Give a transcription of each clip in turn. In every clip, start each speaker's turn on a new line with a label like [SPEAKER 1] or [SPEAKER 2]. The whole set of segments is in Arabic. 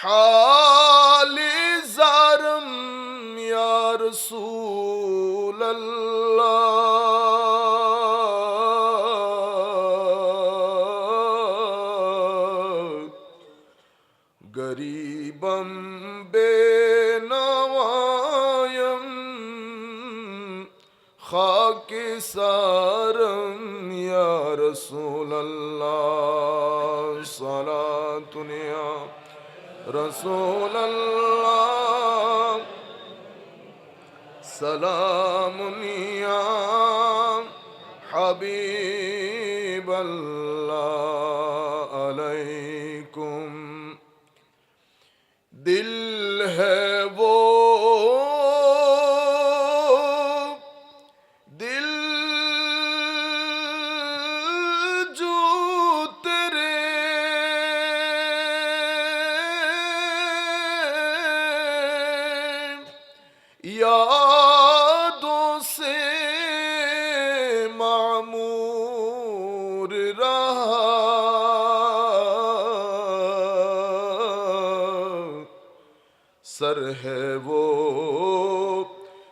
[SPEAKER 1] حالي زارم يا رسول الله. غريبم بنوايم خاك سارم يا رسول الله. صلاة رسول الله سلام يا حبيب الله عليكم دل ہے وہ यादों से मामूर रहा। सर है वो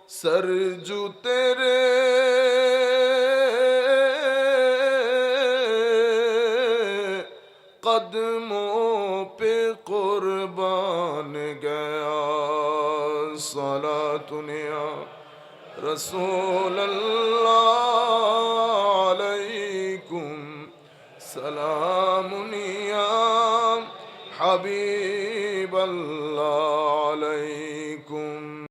[SPEAKER 1] सर जो तेरे। कदमों पे कुर्बान गया। الصلاة يا رسول الله عليكم. سلام يا حبيب الله.